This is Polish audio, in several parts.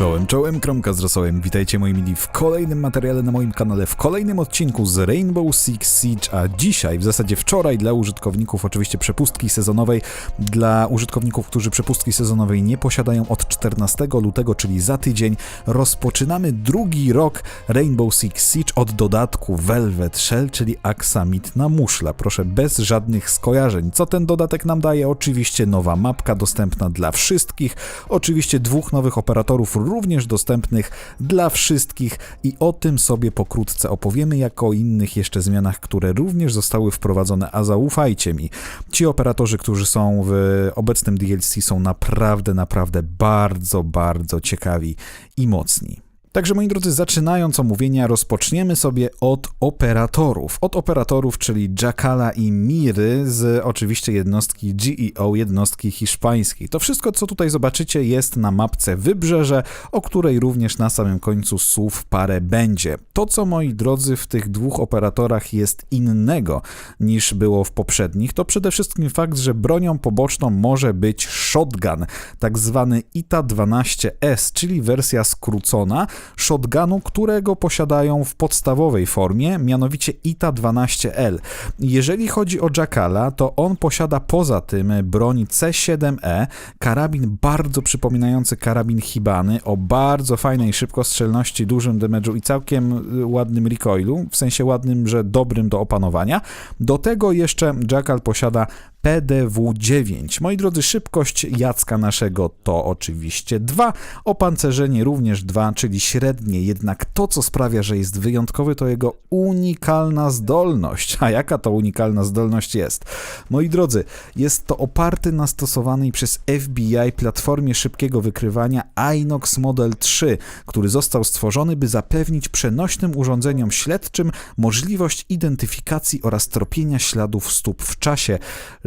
8. Czołem, czołem, kromka z rosołem. Witajcie moi mili w kolejnym materiale na moim kanale, w kolejnym odcinku z Rainbow Six Siege, a dzisiaj, w zasadzie wczoraj dla użytkowników oczywiście przepustki sezonowej, dla użytkowników, którzy przepustki sezonowej nie posiadają od 14 lutego, czyli za tydzień, rozpoczynamy drugi rok Rainbow Six Siege od dodatku Velvet Shell, czyli aksamitna muszla. Proszę, bez żadnych skojarzeń. Co ten dodatek nam daje? Oczywiście nowa mapka dostępna dla wszystkich, oczywiście dwóch nowych operatorów również dostępnych dla wszystkich i o tym sobie pokrótce opowiemy, jako o innych jeszcze zmianach, które również zostały wprowadzone, a zaufajcie mi, ci operatorzy, którzy są w obecnym DLC są naprawdę, naprawdę bardzo, bardzo ciekawi i mocni. Także moi drodzy, zaczynając omówienia, rozpoczniemy sobie od operatorów. Od operatorów, czyli Jackala i Miry z oczywiście jednostki GEO, jednostki hiszpańskiej. To wszystko, co tutaj zobaczycie, jest na mapce Wybrzeże, o której również na samym końcu słów parę będzie. To, co moi drodzy w tych dwóch operatorach jest innego niż było w poprzednich, to przede wszystkim fakt, że bronią poboczną może być shotgun, tak zwany ITA-12S, czyli wersja skrócona, shotgunu, którego posiadają w podstawowej formie, mianowicie ITA-12L. Jeżeli chodzi o Jackala, to on posiada poza tym broń C7E, karabin bardzo przypominający karabin Hibany, o bardzo fajnej szybkostrzelności, dużym damage'u i całkiem ładnym recoilu, w sensie ładnym, że dobrym do opanowania. Do tego jeszcze Jackal posiada PDW-9. Moi drodzy, szybkość Jacka naszego to oczywiście 2, opancerzenie również 2, czyli średnie, jednak to, co sprawia, że jest wyjątkowy, to jego unikalna zdolność. A jaka to unikalna zdolność jest? Moi drodzy, jest to oparty na stosowanej przez FBI platformie szybkiego wykrywania Inox Model 3, który został stworzony, by zapewnić przenośnym urządzeniom śledczym możliwość identyfikacji oraz tropienia śladów stóp w czasie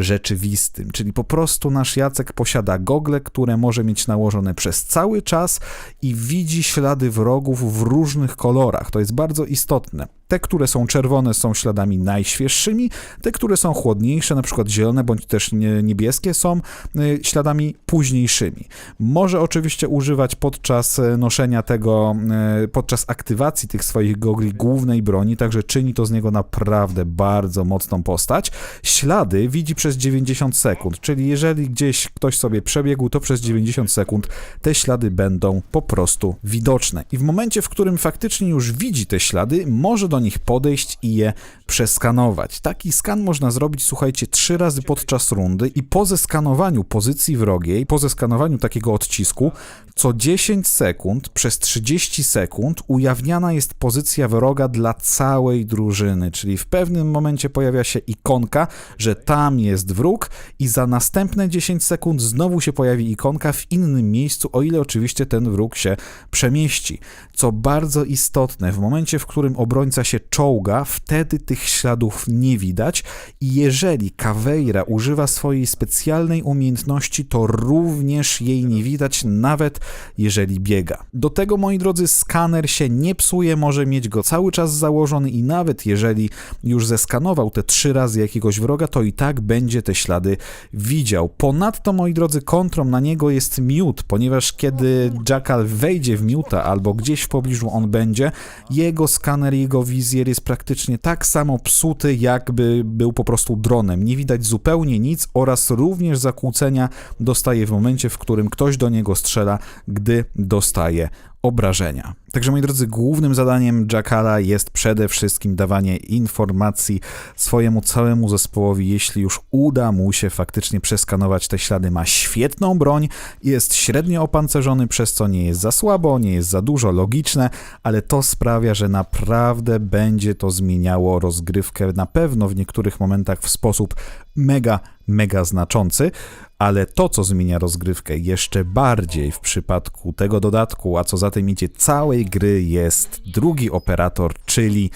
rzeczywistym. Czyli po prostu nasz Jacek posiada gogle, które może mieć nałożone przez cały czas i widzi ślady wrogów w różnych kolorach. To jest bardzo istotne. Te, które są czerwone, są śladami najświeższymi, te, które są chłodniejsze, na przykład zielone bądź też niebieskie, są y, śladami późniejszymi. Może oczywiście używać podczas y, noszenia tego, y, podczas aktywacji tych swoich gogli głównej broni, także czyni to z niego naprawdę bardzo mocną postać. Ślady widzi przez 90 sekund, czyli jeżeli gdzieś ktoś sobie przebiegł, to przez 90 sekund te ślady będą po prostu widoczne. I w momencie, w którym faktycznie już widzi te ślady, może do nich podejść i je przeskanować. Taki skan można zrobić, słuchajcie, trzy razy podczas rundy i po zeskanowaniu pozycji wrogiej, po zeskanowaniu takiego odcisku, co 10 sekund przez 30 sekund ujawniana jest pozycja wroga dla całej drużyny, czyli w pewnym momencie pojawia się ikonka, że tam jest wróg i za następne 10 sekund znowu się pojawi ikonka w innym miejscu, o ile oczywiście ten wróg się przemieści. Co bardzo istotne, w momencie, w którym obrońca się czołga, wtedy tych śladów nie widać i jeżeli Caveira używa swojej specjalnej umiejętności, to również jej nie widać, nawet jeżeli biega. Do tego, moi drodzy, skaner się nie psuje, może mieć go cały czas założony i nawet jeżeli już zeskanował te trzy razy jakiegoś wroga, to i tak będzie te ślady widział. Ponadto, moi drodzy, kontrą na niego jest miód, ponieważ kiedy Jackal wejdzie w miuta albo gdzieś w pobliżu on będzie, jego skaner, jego wizjer jest praktycznie tak samo psuty, jakby był po prostu dronem. Nie widać zupełnie nic oraz również zakłócenia dostaje w momencie, w którym ktoś do niego strzela, gdy dostaje obrażenia. Także moi drodzy, głównym zadaniem Jackala jest przede wszystkim dawanie informacji swojemu całemu zespołowi, jeśli już uda mu się faktycznie przeskanować te ślady. Ma świetną broń, jest średnio opancerzony, przez co nie jest za słabo, nie jest za dużo, logiczne, ale to sprawia, że naprawdę będzie to zmieniało rozgrywkę na pewno w niektórych momentach w sposób mega, mega znaczący, ale to, co zmienia rozgrywkę jeszcze bardziej w przypadku tego dodatku, a co za tym idzie całej gry, jest drugi operator, czyli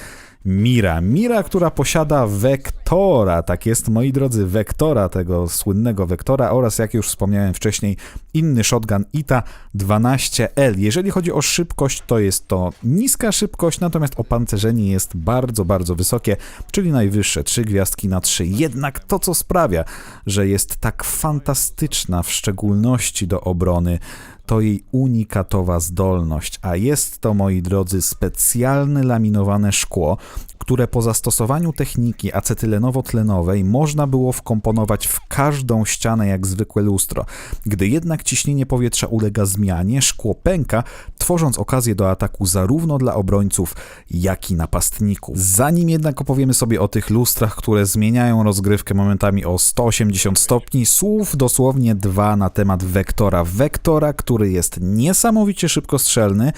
Mira. Mira, która posiada wektora, tak jest, moi drodzy, wektora, tego słynnego wektora oraz, jak już wspomniałem wcześniej, inny shotgun ITA 12L. Jeżeli chodzi o szybkość, to jest to niska szybkość, natomiast opancerzenie jest bardzo, bardzo wysokie, czyli najwyższe 3 gwiazdki na 3. Jednak to, co sprawia, że jest tak fantastyczna, w szczególności do obrony, to jej unikatowa zdolność, a jest to, moi drodzy, specjalne laminowane szkło, które po zastosowaniu techniki acetylenowo-tlenowej można było wkomponować w każdą ścianę jak zwykłe lustro. Gdy jednak ciśnienie powietrza ulega zmianie, szkło pęka, tworząc okazję do ataku zarówno dla obrońców, jak i napastników. Zanim jednak opowiemy sobie o tych lustrach, które zmieniają rozgrywkę momentami o 180 stopni, słów dosłownie dwa na temat Wektora. Wektora, który jest niesamowicie szybkostrzelny,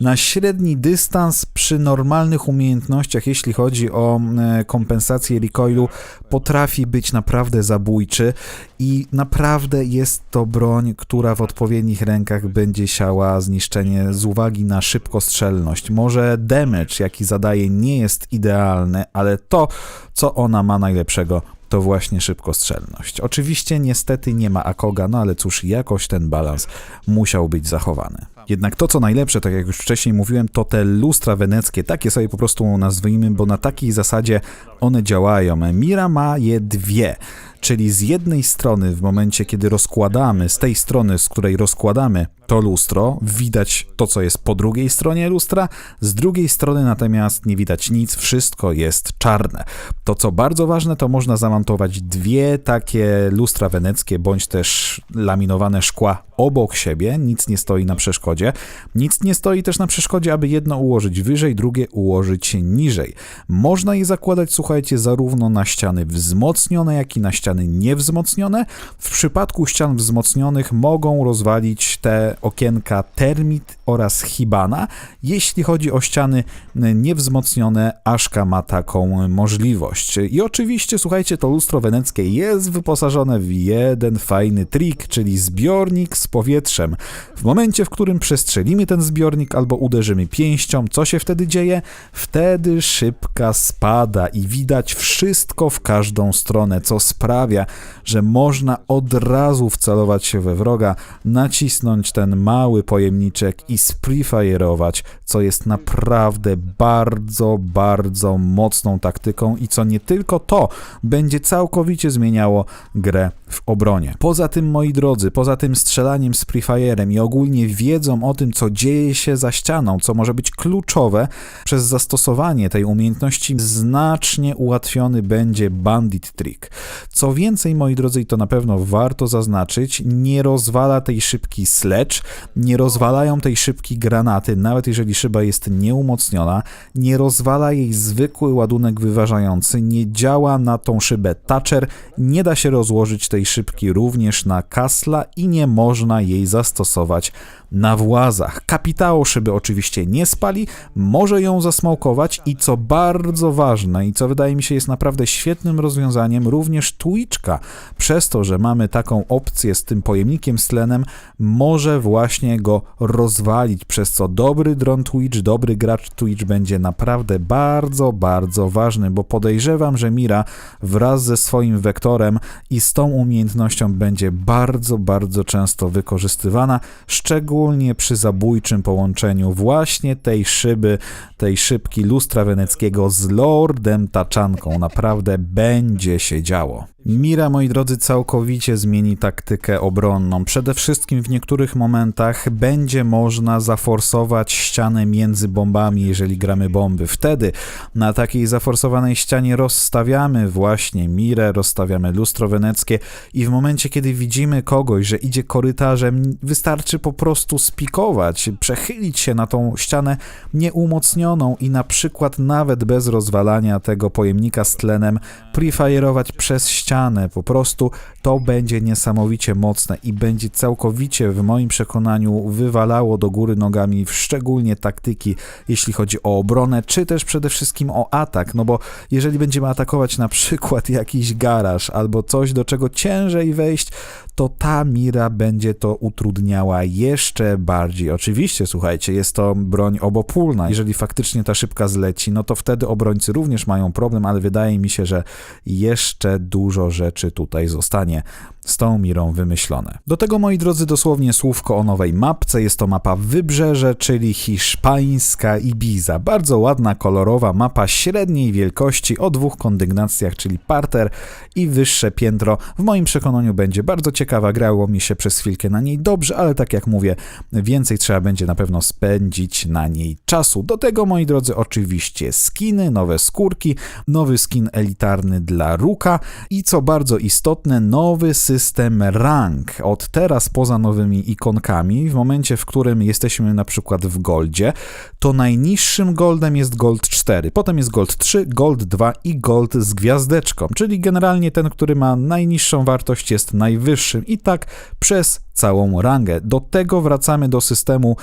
na średni dystans przy normalnych umiejętnościach, jeśli chodzi o e, kompensację recoilu, potrafi być naprawdę zabójczy i naprawdę jest to broń, która w odpowiednich rękach będzie siała zniszczenie z uwagi na szybkostrzelność. Może damage, jaki zadaje, nie jest idealny, ale to, co ona ma najlepszego, to właśnie szybkostrzelność. Oczywiście niestety nie ma Akoga, no ale cóż, jakoś ten balans musiał być zachowany. Jednak to, co najlepsze, tak jak już wcześniej mówiłem, to te lustra weneckie, takie sobie po prostu nazwijmy, bo na takiej zasadzie one działają. Mira ma je dwie. Czyli z jednej strony, w momencie kiedy rozkładamy, z tej strony, z której rozkładamy to lustro, widać to, co jest po drugiej stronie lustra, z drugiej strony natomiast nie widać nic, wszystko jest czarne. To, co bardzo ważne, to można zamontować dwie takie lustra weneckie, bądź też laminowane szkła obok siebie, nic nie stoi na przeszkodzie. Nic nie stoi też na przeszkodzie, aby jedno ułożyć wyżej, drugie ułożyć niżej. Można je zakładać, słuchajcie, zarówno na ściany wzmocnione, jak i na ściany niewzmocnione. W przypadku ścian wzmocnionych mogą rozwalić te okienka termit oraz hibana. Jeśli chodzi o ściany niewzmocnione, Aszka ma taką możliwość. I oczywiście, słuchajcie, to lustro weneckie jest wyposażone w jeden fajny trik, czyli zbiornik z powietrzem. W momencie, w którym przestrzelimy ten zbiornik albo uderzymy pięścią, co się wtedy dzieje? Wtedy szybka spada i widać wszystko w każdą stronę, co sprawia, że można od razu wcelować się we wroga, nacisnąć ten mały pojemniczek i sprefireować, co jest naprawdę bardzo, bardzo mocną taktyką i co nie tylko to będzie całkowicie zmieniało grę w obronie. Poza tym, moi drodzy, poza tym strzelaniem z i ogólnie wiedzą o tym, co dzieje się za ścianą, co może być kluczowe, przez zastosowanie tej umiejętności znacznie ułatwiony będzie bandit trick. Co więcej, moi drodzy, to na pewno warto zaznaczyć, nie rozwala tej szybki sledge, nie rozwalają tej szybki granaty, nawet jeżeli szyba jest nieumocniona, nie rozwala jej zwykły ładunek wyważający, nie działa na tą szybę Thatcher, nie da się rozłożyć tej szybki również na kasla i nie można jej zastosować na włazach. Kapitału szyby oczywiście nie spali, może ją zasmokować i co bardzo ważne i co wydaje mi się jest naprawdę świetnym rozwiązaniem, również Twitchka, przez to, że mamy taką opcję z tym pojemnikiem z tlenem, może właśnie go rozwalić, przez co dobry dron Twitch, dobry gracz Twitch będzie naprawdę bardzo, bardzo ważny, bo podejrzewam, że Mira wraz ze swoim wektorem i z tą umiejętnością będzie bardzo, bardzo często wykorzystywana, szczególnie szczególnie przy zabójczym połączeniu właśnie tej szyby, tej szybki lustra weneckiego z Lordem Taczanką. Naprawdę będzie się działo. Mira, moi drodzy, całkowicie zmieni taktykę obronną. Przede wszystkim w niektórych momentach będzie można zaforsować ścianę między bombami, jeżeli gramy bomby. Wtedy na takiej zaforsowanej ścianie rozstawiamy właśnie Mirę, rozstawiamy lustro weneckie i w momencie, kiedy widzimy kogoś, że idzie korytarzem, wystarczy po prostu spikować, przechylić się na tą ścianę nieumocnioną i na przykład nawet bez rozwalania tego pojemnika z tlenem prefireować przez ścianę po prostu to będzie niesamowicie mocne i będzie całkowicie w moim przekonaniu wywalało do góry nogami, szczególnie taktyki, jeśli chodzi o obronę, czy też przede wszystkim o atak, no bo jeżeli będziemy atakować na przykład jakiś garaż albo coś, do czego ciężej wejść, to ta mira będzie to utrudniała jeszcze bardziej. Oczywiście, słuchajcie, jest to broń obopólna. Jeżeli faktycznie ta szybka zleci, no to wtedy obrońcy również mają problem, ale wydaje mi się, że jeszcze dużo rzeczy tutaj zostanie z tą mirą wymyślone. Do tego, moi drodzy, dosłownie słówko o nowej mapce. Jest to mapa Wybrzeże, czyli hiszpańska Ibiza. Bardzo ładna, kolorowa mapa średniej wielkości o dwóch kondygnacjach, czyli parter i wyższe piętro. W moim przekonaniu będzie bardzo ciekawa ciekawa, grało mi się przez chwilkę na niej dobrze, ale tak jak mówię, więcej trzeba będzie na pewno spędzić na niej czasu. Do tego, moi drodzy, oczywiście skiny, nowe skórki, nowy skin elitarny dla Ruka i co bardzo istotne, nowy system rank. Od teraz, poza nowymi ikonkami, w momencie, w którym jesteśmy na przykład w Goldzie, to najniższym Goldem jest Gold 4, potem jest Gold 3, Gold 2 i Gold z gwiazdeczką, czyli generalnie ten, który ma najniższą wartość jest najwyższym i tak przez całą rangę. Do tego wracamy do systemu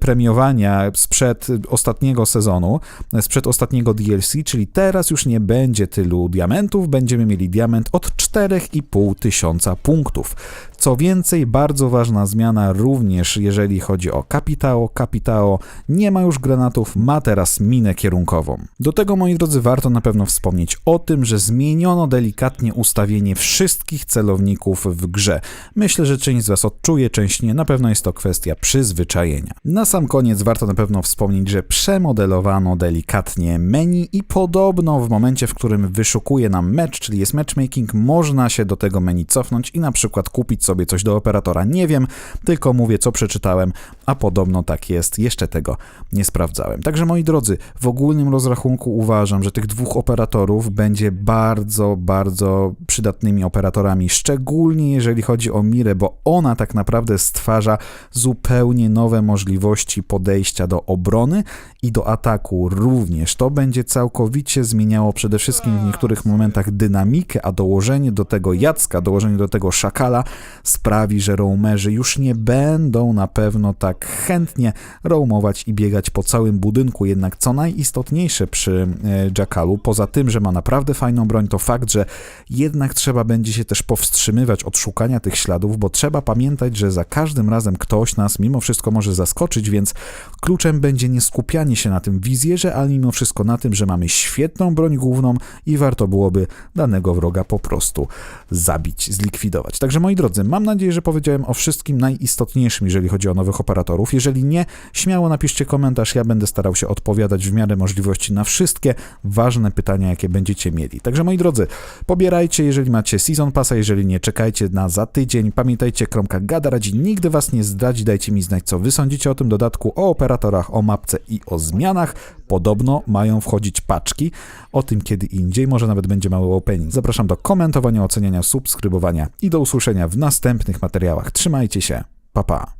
premiowania sprzed ostatniego sezonu, sprzed ostatniego DLC, czyli teraz już nie będzie tylu diamentów, będziemy mieli diament od 4,5 tysiąca punktów. Co więcej, bardzo ważna zmiana również jeżeli chodzi o Kapitao. Kapitao nie ma już granatów, ma teraz minę kierunkową. Do tego, moi drodzy, warto na pewno wspomnieć o tym, że zmieniono delikatnie ustawienie wszystkich celowników w grze. Myślę, że część z Was odczuje, część nie. Na pewno jest to kwestia przyzwyczajenia. Na sam koniec warto na pewno wspomnieć, że przemodelowano delikatnie menu i podobno w momencie, w którym wyszukuje nam mecz, czyli jest matchmaking, można się do tego menu cofnąć i na przykład kupić sobie coś do operatora. Nie wiem, tylko mówię, co przeczytałem, a podobno tak jest. Jeszcze tego nie sprawdzałem. Także moi drodzy, w ogólnym rozrachunku uważam, że tych dwóch operatorów będzie bardzo, bardzo przydatnymi operatorami, szczególnie jeżeli chodzi o Mirę, bo ona tak naprawdę stwarza zupełnie nowe możliwości podejścia do obrony i do ataku również. To będzie całkowicie zmieniało przede wszystkim w niektórych momentach dynamikę, a dołożenie do tego Jacka, dołożenie do tego Szakala sprawi, że roamerzy już nie będą na pewno tak chętnie roamować i biegać po całym budynku. Jednak co najistotniejsze przy e, Jackalu, poza tym, że ma naprawdę fajną broń, to fakt, że jednak trzeba będzie się też powstrzymywać od szukania tych śladów, bo trzeba pamiętać, że za każdym razem ktoś nas mimo wszystko może zaskoczyć, więc kluczem będzie nie skupianie się na tym wizjerze, ale mimo wszystko na tym, że mamy świetną broń główną i warto byłoby danego wroga po prostu zabić, zlikwidować. Także moi drodzy, mam nadzieję, że powiedziałem o wszystkim najistotniejszym, jeżeli chodzi o nowych operatorów. Jeżeli nie, śmiało napiszcie komentarz, ja będę starał się odpowiadać w miarę możliwości na wszystkie ważne pytania, jakie będziecie mieli. Także moi drodzy, pobierajcie, jeżeli macie Season Passa, jeżeli nie, czekajcie na za tydzień. Pamiętajcie, kromka gada radzi, nigdy was nie zdradzi, dajcie mi znać, co wy sądzicie o tym dodatku, o operatorach, o mapce i o zmianach. Podobno mają wchodzić paczki, o tym kiedy indziej, może nawet będzie mały opening. Zapraszam do komentowania, oceniania, subskrybowania i do usłyszenia w następnych materiałach. Trzymajcie się, pa pa.